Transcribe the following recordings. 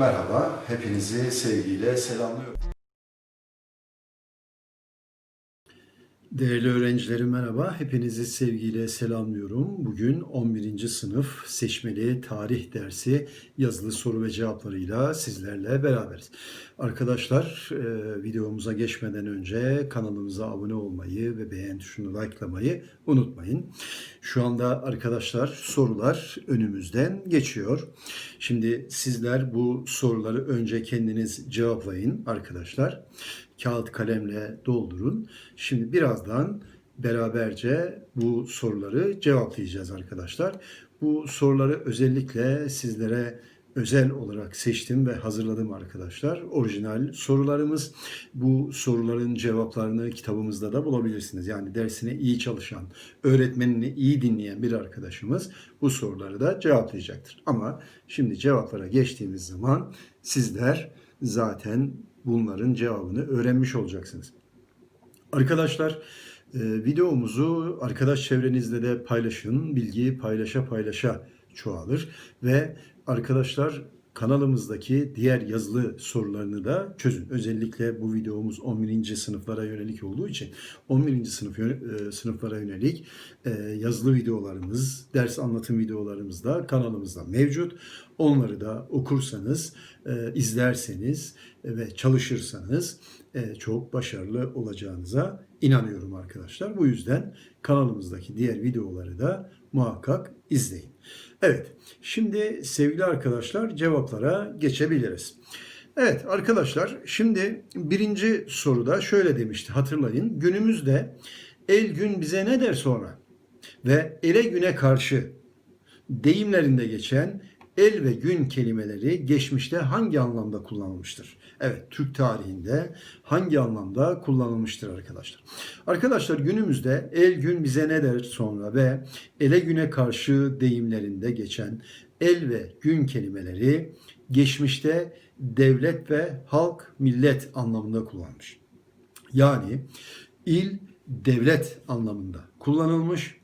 Merhaba, hepinizi sevgiyle selamlıyorum. Değerli öğrencilerim merhaba, hepinizi sevgiyle selamlıyorum. Bugün 11. sınıf seçmeli tarih dersi yazılı soru ve cevaplarıyla sizlerle beraberiz. Arkadaşlar e, videomuza geçmeden önce kanalımıza abone olmayı ve beğen tuşunu likelamayı unutmayın. Şu anda arkadaşlar sorular önümüzden geçiyor. Şimdi sizler bu soruları önce kendiniz cevaplayın arkadaşlar. Kağıt kalemle doldurun. Şimdi birazdan beraberce bu soruları cevaplayacağız arkadaşlar. Bu soruları özellikle sizlere özel olarak seçtim ve hazırladım arkadaşlar. Orijinal sorularımız. Bu soruların cevaplarını kitabımızda da bulabilirsiniz. Yani dersine iyi çalışan, öğretmenini iyi dinleyen bir arkadaşımız bu soruları da cevaplayacaktır. Ama şimdi cevaplara geçtiğimiz zaman sizler zaten bunların cevabını öğrenmiş olacaksınız. Arkadaşlar e, videomuzu arkadaş çevrenizde de paylaşın. Bilgi paylaşa paylaşa çoğalır ve arkadaşlar kanalımızdaki diğer yazılı sorularını da çözün. Özellikle bu videomuz 11. sınıflara yönelik olduğu için 11. sınıf e, sınıflara yönelik e, yazılı videolarımız, ders anlatım videolarımız da kanalımızda mevcut. Onları da okursanız, e, izlerseniz ve çalışırsanız çok başarılı olacağınıza inanıyorum arkadaşlar. Bu yüzden kanalımızdaki diğer videoları da muhakkak izleyin. Evet, şimdi sevgili arkadaşlar cevaplara geçebiliriz. Evet arkadaşlar, şimdi birinci soruda şöyle demişti hatırlayın. Günümüzde el gün bize ne der sonra? Ve ele güne karşı deyimlerinde geçen el ve gün kelimeleri geçmişte hangi anlamda kullanılmıştır? Evet, Türk tarihinde hangi anlamda kullanılmıştır arkadaşlar? Arkadaşlar günümüzde el gün bize ne der sonra ve ele güne karşı deyimlerinde geçen el ve gün kelimeleri geçmişte devlet ve halk, millet anlamında kullanmış. Yani il, devlet anlamında kullanılmış.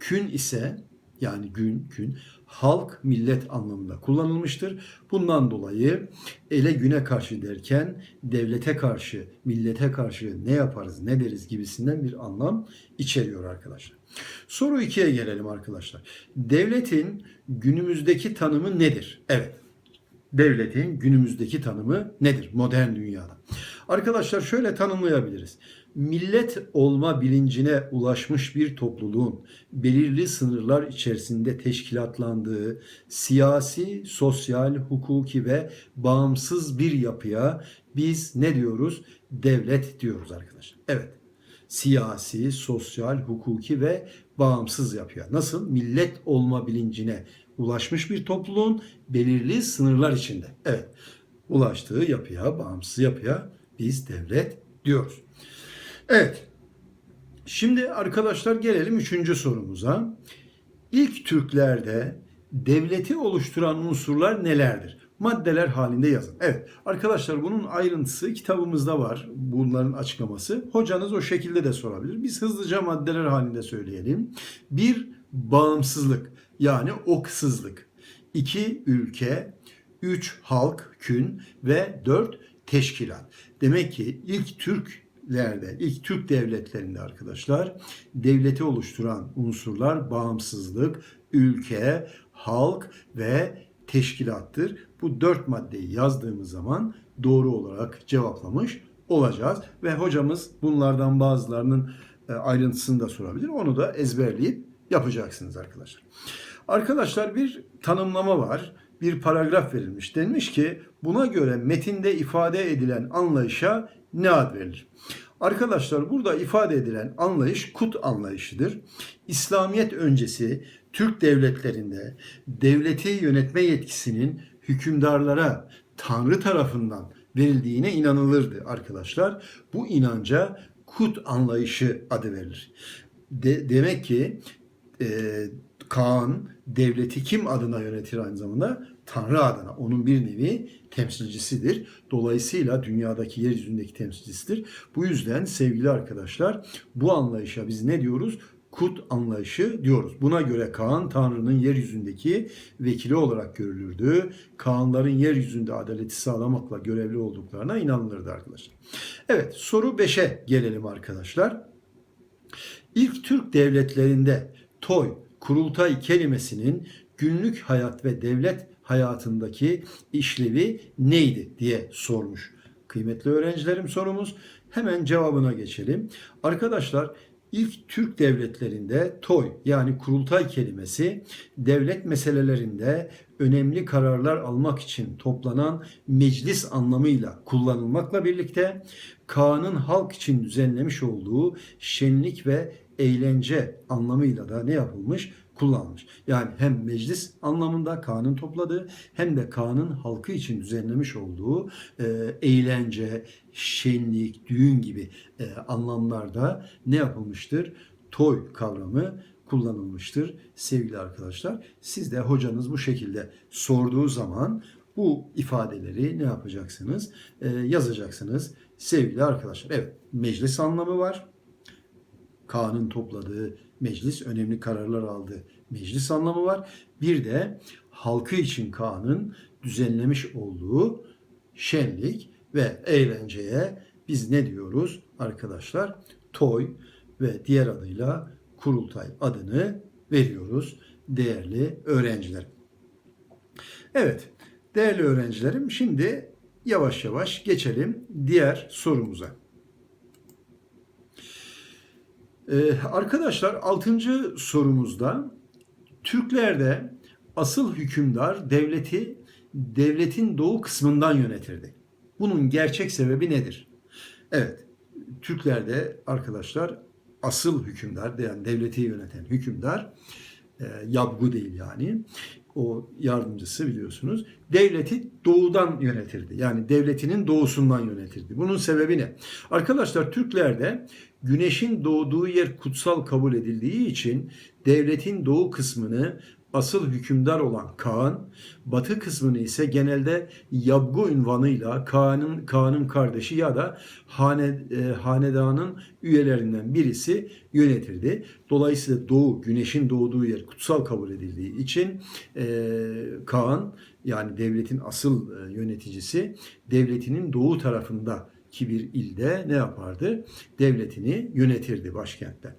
Kün ise yani gün, gün halk, millet anlamında kullanılmıştır. Bundan dolayı ele güne karşı derken devlete karşı, millete karşı ne yaparız, ne deriz gibisinden bir anlam içeriyor arkadaşlar. Soru 2'ye gelelim arkadaşlar. Devletin günümüzdeki tanımı nedir? Evet. Devletin günümüzdeki tanımı nedir modern dünyada? Arkadaşlar şöyle tanımlayabiliriz. Millet olma bilincine ulaşmış bir topluluğun belirli sınırlar içerisinde teşkilatlandığı siyasi, sosyal, hukuki ve bağımsız bir yapıya biz ne diyoruz? Devlet diyoruz arkadaşlar. Evet. Siyasi, sosyal, hukuki ve bağımsız yapıya. Nasıl? Millet olma bilincine ulaşmış bir topluluğun belirli sınırlar içinde. Evet. Ulaştığı yapıya, bağımsız yapıya biz devlet diyoruz. Evet. Şimdi arkadaşlar gelelim üçüncü sorumuza. İlk Türklerde devleti oluşturan unsurlar nelerdir? Maddeler halinde yazın. Evet arkadaşlar bunun ayrıntısı kitabımızda var. Bunların açıklaması. Hocanız o şekilde de sorabilir. Biz hızlıca maddeler halinde söyleyelim. Bir bağımsızlık yani oksızlık. İki ülke. Üç halk, kün ve dört teşkilat. Demek ki ilk Türklerde, ilk Türk devletlerinde arkadaşlar devleti oluşturan unsurlar bağımsızlık, ülke, halk ve teşkilattır. Bu dört maddeyi yazdığımız zaman doğru olarak cevaplamış olacağız. Ve hocamız bunlardan bazılarının e, ayrıntısını da sorabilir. Onu da ezberleyip yapacaksınız arkadaşlar. Arkadaşlar bir tanımlama var. Bir paragraf verilmiş. Denmiş ki buna göre metinde ifade edilen anlayışa ne ad verilir? Arkadaşlar burada ifade edilen anlayış kut anlayışıdır. İslamiyet öncesi Türk devletlerinde devleti yönetme yetkisinin hükümdarlara Tanrı tarafından verildiğine inanılırdı arkadaşlar. Bu inanca kut anlayışı adı verilir. De, demek ki e, Kaan devleti kim adına yönetir aynı zamanda? Tanrı adına. Onun bir nevi temsilcisidir. Dolayısıyla dünyadaki yeryüzündeki temsilcisidir. Bu yüzden sevgili arkadaşlar bu anlayışa biz ne diyoruz? kut anlayışı diyoruz. Buna göre Kaan Tanrı'nın yeryüzündeki vekili olarak görülürdü. Kaanların yeryüzünde adaleti sağlamakla görevli olduklarına inanılırdı arkadaşlar. Evet soru 5'e gelelim arkadaşlar. İlk Türk devletlerinde toy, kurultay kelimesinin günlük hayat ve devlet hayatındaki işlevi neydi diye sormuş. Kıymetli öğrencilerim sorumuz. Hemen cevabına geçelim. Arkadaşlar ilk Türk devletlerinde toy yani kurultay kelimesi devlet meselelerinde önemli kararlar almak için toplanan meclis anlamıyla kullanılmakla birlikte Kaan'ın halk için düzenlemiş olduğu şenlik ve eğlence anlamıyla da ne yapılmış? Kullanılmış. Yani hem meclis anlamında Kaan'ın topladığı hem de Kaan'ın halkı için düzenlemiş olduğu e, eğlence, şenlik, düğün gibi e, anlamlarda ne yapılmıştır? Toy kavramı kullanılmıştır sevgili arkadaşlar. Siz de hocanız bu şekilde sorduğu zaman bu ifadeleri ne yapacaksınız? E, yazacaksınız sevgili arkadaşlar. Evet meclis anlamı var. Kaan'ın topladığı meclis önemli kararlar aldığı meclis anlamı var. Bir de halkı için Kaan'ın düzenlemiş olduğu şenlik ve eğlenceye biz ne diyoruz arkadaşlar? Toy ve diğer adıyla kurultay adını veriyoruz değerli öğrencilerim. Evet değerli öğrencilerim şimdi yavaş yavaş geçelim diğer sorumuza. Ee, arkadaşlar 6. sorumuzda Türklerde asıl hükümdar devleti devletin doğu kısmından yönetirdi. Bunun gerçek sebebi nedir? Evet, Türklerde arkadaşlar asıl hükümdar, yani devleti yöneten hükümdar, e, yabgu değil yani, o yardımcısı biliyorsunuz, devleti doğudan yönetirdi. Yani devletinin doğusundan yönetirdi. Bunun sebebi ne? Arkadaşlar Türklerde güneşin doğduğu yer kutsal kabul edildiği için devletin doğu kısmını asıl hükümdar olan Kaan, batı kısmını ise genelde Yabgu ünvanıyla Kaan'ın Kaan'ın kardeşi ya da hane, e, hanedanın üyelerinden birisi yönetirdi. Dolayısıyla doğu, güneşin doğduğu yer kutsal kabul edildiği için e, Kaan yani devletin asıl e, yöneticisi devletinin doğu tarafında ki bir ilde ne yapardı? Devletini yönetirdi başkentte.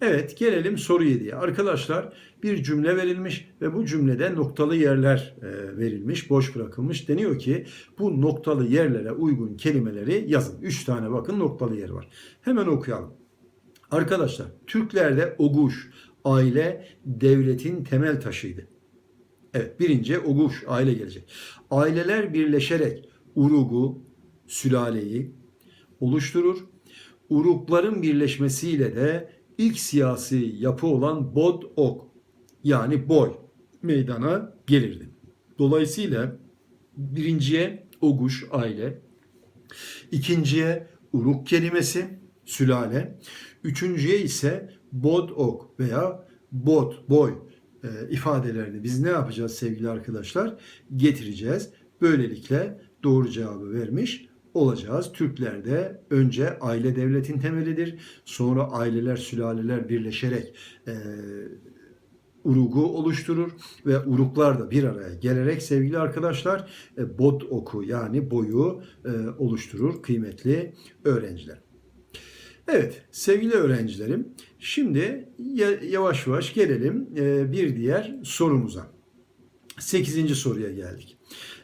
Evet gelelim soru 7'ye. Arkadaşlar bir cümle verilmiş ve bu cümlede noktalı yerler e, verilmiş, boş bırakılmış. Deniyor ki bu noktalı yerlere uygun kelimeleri yazın. 3 tane bakın noktalı yer var. Hemen okuyalım. Arkadaşlar Türklerde oguş, aile devletin temel taşıydı. Evet birinci oguş aile gelecek. Aileler birleşerek urugu, sülaleyi oluşturur. Urukların birleşmesiyle de ilk siyasi yapı olan bod ok yani boy meydana gelirdi. Dolayısıyla birinciye oguş aile, ikinciye uruk kelimesi sülale, üçüncüye ise bod ok veya bod boy e, ifadelerini biz ne yapacağız sevgili arkadaşlar? Getireceğiz. Böylelikle doğru cevabı vermiş olacağız. Türklerde önce aile devletin temelidir. Sonra aileler, sülaleler birleşerek e, urugu oluşturur ve uruklar da bir araya gelerek sevgili arkadaşlar e, bod oku yani boyu e, oluşturur kıymetli öğrenciler. Evet sevgili öğrencilerim şimdi yavaş yavaş gelelim e, bir diğer sorumuza. Sekizinci soruya geldik.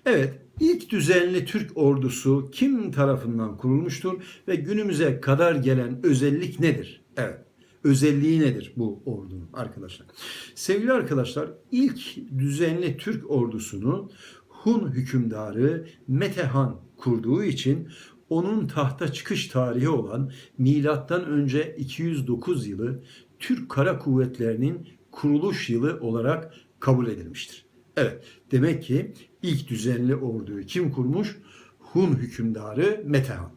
Evet ilk düzenli Türk ordusu kim tarafından kurulmuştur ve günümüze kadar gelen özellik nedir? Evet özelliği nedir bu ordunun arkadaşlar? Sevgili arkadaşlar ilk düzenli Türk ordusunu Hun hükümdarı Metehan kurduğu için onun tahta çıkış tarihi olan milattan önce 209 yılı Türk Kara Kuvvetleri'nin kuruluş yılı olarak kabul edilmiştir. Evet, demek ki ilk düzenli orduyu kim kurmuş? Hun hükümdarı Metehan.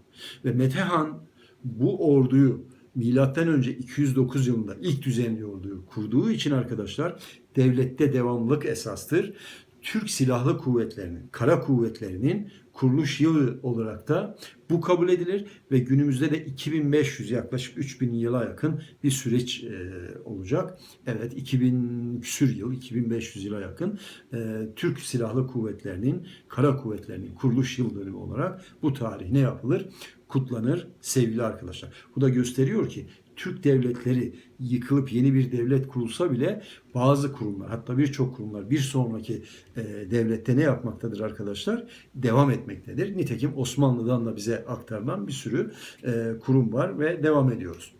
Ve Metehan bu orduyu milattan önce 209 yılında ilk düzenli orduyu kurduğu için arkadaşlar devlette devamlılık esastır. Türk Silahlı Kuvvetleri'nin, Kara Kuvvetleri'nin kuruluş yılı olarak da bu kabul edilir ve günümüzde de 2500 yaklaşık 3000 yıla yakın bir süreç e, olacak. Evet 2000 küsür yıl, 2500 yıla yakın e, Türk Silahlı Kuvvetleri'nin, Kara Kuvvetleri'nin kuruluş yıl dönümü olarak bu tarih ne yapılır? Kutlanır sevgili arkadaşlar. Bu da gösteriyor ki Türk devletleri yıkılıp yeni bir devlet kurulsa bile bazı kurumlar hatta birçok kurumlar bir sonraki e, devlette ne yapmaktadır arkadaşlar? Devam etmektedir. Nitekim Osmanlı'dan da bize aktarılan bir sürü e, kurum var ve devam ediyoruz.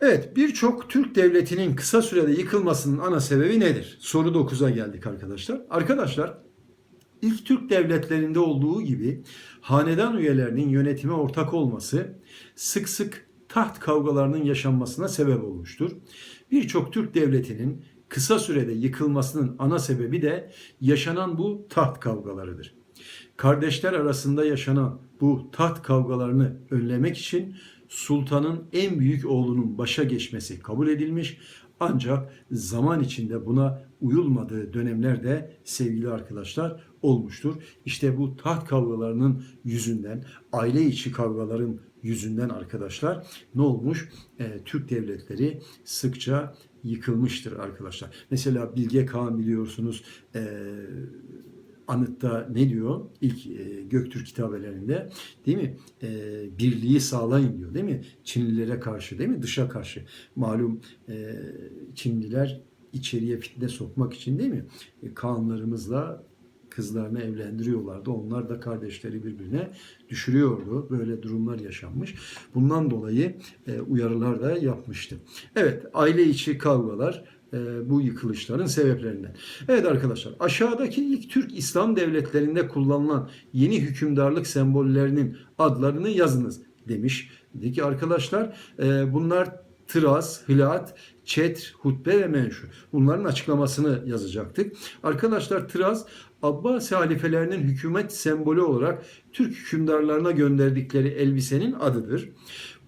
Evet birçok Türk devletinin kısa sürede yıkılmasının ana sebebi nedir? Soru 9'a geldik arkadaşlar. Arkadaşlar İlk Türk devletlerinde olduğu gibi hanedan üyelerinin yönetime ortak olması sık sık taht kavgalarının yaşanmasına sebep olmuştur. Birçok Türk devletinin kısa sürede yıkılmasının ana sebebi de yaşanan bu taht kavgalarıdır. Kardeşler arasında yaşanan bu taht kavgalarını önlemek için sultanın en büyük oğlunun başa geçmesi kabul edilmiş ancak zaman içinde buna uyulmadığı dönemler de sevgili arkadaşlar olmuştur. İşte bu taht kavgalarının yüzünden, aile içi kavgaların yüzünden arkadaşlar ne olmuş? Ee, Türk devletleri sıkça yıkılmıştır arkadaşlar. Mesela Bilge Kağan biliyorsunuz e, Anıt'ta ne diyor? İlk e, Göktürk kitabelerinde değil mi? E, birliği sağlayın diyor değil mi? Çinlilere karşı değil mi? Dışa karşı. Malum e, Çinliler içeriye fitne sokmak için değil mi? E, Kaanlarımızla kızlarını evlendiriyorlardı. Onlar da kardeşleri birbirine düşürüyordu. Böyle durumlar yaşanmış. Bundan dolayı e, uyarılar da yapmıştı. Evet, aile içi kavgalar e, bu yıkılışların sebeplerinden. Evet arkadaşlar, aşağıdaki ilk Türk İslam devletlerinde kullanılan yeni hükümdarlık sembollerinin adlarını yazınız demiş. Dedi ki arkadaşlar, e, bunlar Tıraz, Hilat, Çetr, Hutbe ve Menşur. Bunların açıklamasını yazacaktık. Arkadaşlar Tıraz Abbasi halifelerinin hükümet sembolü olarak Türk hükümdarlarına gönderdikleri elbisenin adıdır.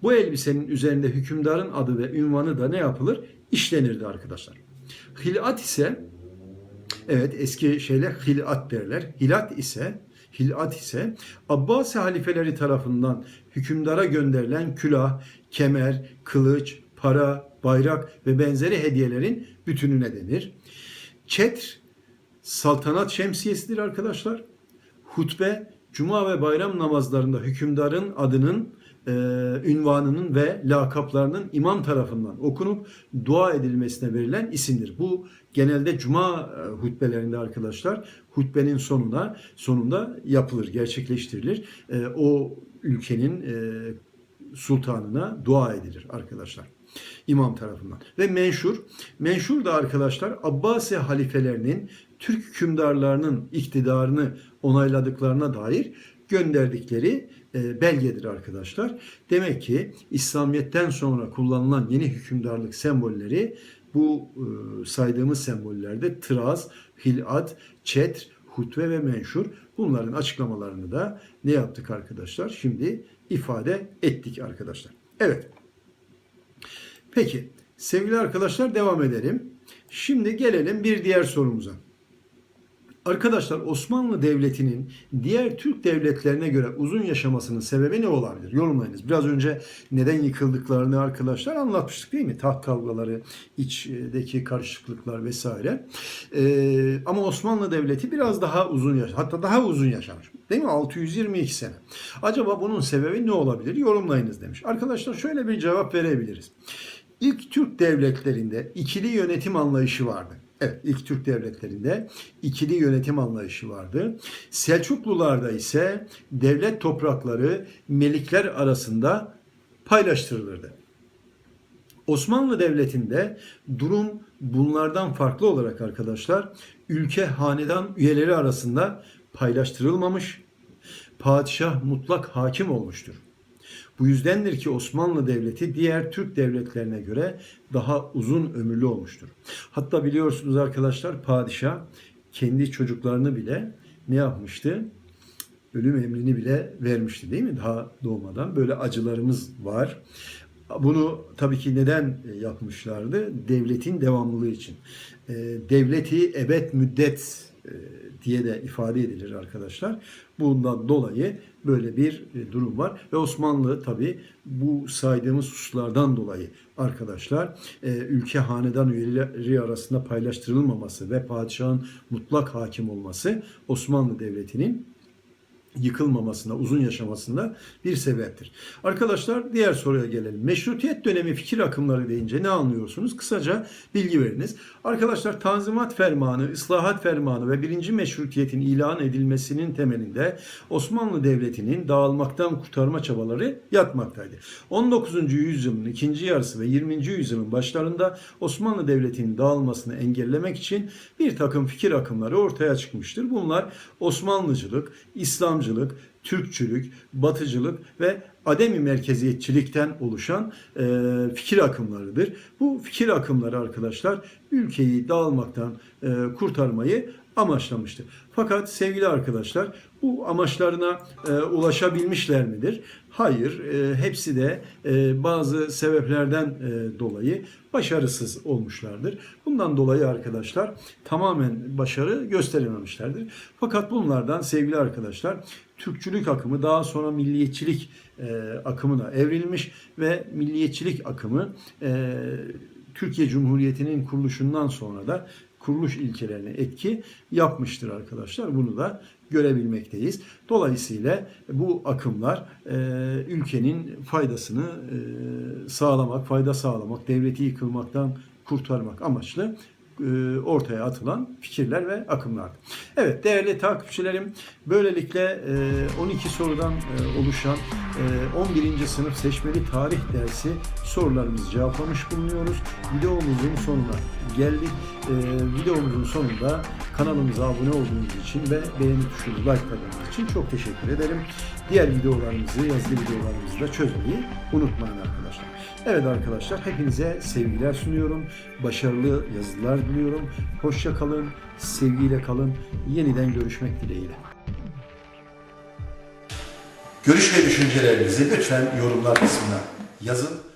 Bu elbisenin üzerinde hükümdarın adı ve ünvanı da ne yapılır? İşlenirdi arkadaşlar. Hilat ise evet eski şeyle hilat derler. Hilat ise Hilat ise Abbasi halifeleri tarafından hükümdara gönderilen külah, kemer, kılıç, para, bayrak ve benzeri hediyelerin bütününe denir. Çetr saltanat şemsiyesidir arkadaşlar. Hutbe cuma ve bayram namazlarında hükümdarın adının e, ünvanının ve lakaplarının imam tarafından okunup dua edilmesine verilen isimdir. Bu genelde cuma e, hutbelerinde arkadaşlar hutbenin sonuna sonunda yapılır, gerçekleştirilir. E, o ülkenin e, sultanına dua edilir arkadaşlar. İmam tarafından. Ve menşur. Menşur da arkadaşlar Abbasi halifelerinin Türk hükümdarlarının iktidarını onayladıklarına dair gönderdikleri e, belgedir arkadaşlar. Demek ki İslamiyet'ten sonra kullanılan yeni hükümdarlık sembolleri bu e, saydığımız sembollerde tıraz, hilat, çetr, hutbe ve menşur bunların açıklamalarını da ne yaptık arkadaşlar? Şimdi ifade ettik arkadaşlar. Evet. Peki sevgili arkadaşlar devam edelim. Şimdi gelelim bir diğer sorumuza. Arkadaşlar Osmanlı Devleti'nin diğer Türk devletlerine göre uzun yaşamasının sebebi ne olabilir? Yorumlayınız. Biraz önce neden yıkıldıklarını arkadaşlar anlatmıştık değil mi? Taht kavgaları, içdeki karışıklıklar vesaire. Ee, ama Osmanlı Devleti biraz daha uzun yaş, hatta daha uzun yaşamış. Değil mi? 622 sene. Acaba bunun sebebi ne olabilir? Yorumlayınız demiş. Arkadaşlar şöyle bir cevap verebiliriz. İlk Türk devletlerinde ikili yönetim anlayışı vardı. Evet ilk Türk devletlerinde ikili yönetim anlayışı vardı. Selçuklularda ise devlet toprakları melikler arasında paylaştırılırdı. Osmanlı Devleti'nde durum bunlardan farklı olarak arkadaşlar ülke hanedan üyeleri arasında paylaştırılmamış, padişah mutlak hakim olmuştur. Bu yüzdendir ki Osmanlı Devleti diğer Türk devletlerine göre daha uzun ömürlü olmuştur. Hatta biliyorsunuz arkadaşlar padişah kendi çocuklarını bile ne yapmıştı? Ölüm emrini bile vermişti değil mi? Daha doğmadan böyle acılarımız var. Bunu tabii ki neden yapmışlardı? Devletin devamlılığı için. Devleti ebed müddet e, diye de ifade edilir arkadaşlar. Bundan dolayı böyle bir e, durum var ve Osmanlı tabi bu saydığımız hususlardan dolayı arkadaşlar e, ülke hanedan üyeleri arasında paylaştırılmaması ve padişahın mutlak hakim olması Osmanlı Devleti'nin yıkılmamasına, uzun yaşamasında bir sebeptir. Arkadaşlar diğer soruya gelelim. Meşrutiyet dönemi fikir akımları deyince ne anlıyorsunuz? Kısaca bilgi veriniz. Arkadaşlar Tanzimat Fermanı, Islahat Fermanı ve birinci meşrutiyetin ilan edilmesinin temelinde Osmanlı Devleti'nin dağılmaktan kurtarma çabaları yatmaktaydı. 19. yüzyılın ikinci yarısı ve 20. yüzyılın başlarında Osmanlı Devleti'nin dağılmasını engellemek için bir takım fikir akımları ortaya çıkmıştır. Bunlar Osmanlıcılık, İslamcılık, Türkçülük, Batıcılık ve ademi merkeziyetçilikten oluşan e, fikir akımlarıdır. Bu fikir akımları arkadaşlar ülkeyi dağılmaktan e, kurtarmayı amaçlamıştır. Fakat sevgili arkadaşlar bu amaçlarına e, ulaşabilmişler midir? Hayır, e, hepsi de e, bazı sebeplerden e, dolayı başarısız olmuşlardır. Bundan dolayı arkadaşlar tamamen başarı gösterememişlerdir. Fakat bunlardan sevgili arkadaşlar Türkçülük akımı daha sonra milliyetçilik e, akımına evrilmiş ve milliyetçilik akımı e, Türkiye Cumhuriyeti'nin kuruluşundan sonra da kuruluş ilkelerine etki yapmıştır arkadaşlar. Bunu da görebilmekteyiz. Dolayısıyla bu akımlar e, ülkenin faydasını e, sağlamak, fayda sağlamak, devleti yıkılmaktan kurtarmak amaçlı ortaya atılan fikirler ve akımlar. Evet değerli takipçilerim böylelikle e, 12 sorudan e, oluşan e, 11. sınıf seçmeli tarih dersi sorularımızı cevaplamış bulunuyoruz. Videomuzun sonuna geldik. E, videomuzun sonunda kanalımıza abone olduğunuz için ve beğeni tuşunu likeladığınız için çok teşekkür ederim. Diğer videolarımızı, yazılı videolarımızı da çözmeyi unutmayın arkadaşlar. Evet arkadaşlar hepinize sevgiler sunuyorum. Başarılı yazılar diliyorum. Hoşça kalın, sevgiyle kalın. Yeniden görüşmek dileğiyle. Görüş ve düşüncelerinizi lütfen yorumlar kısmına yazın.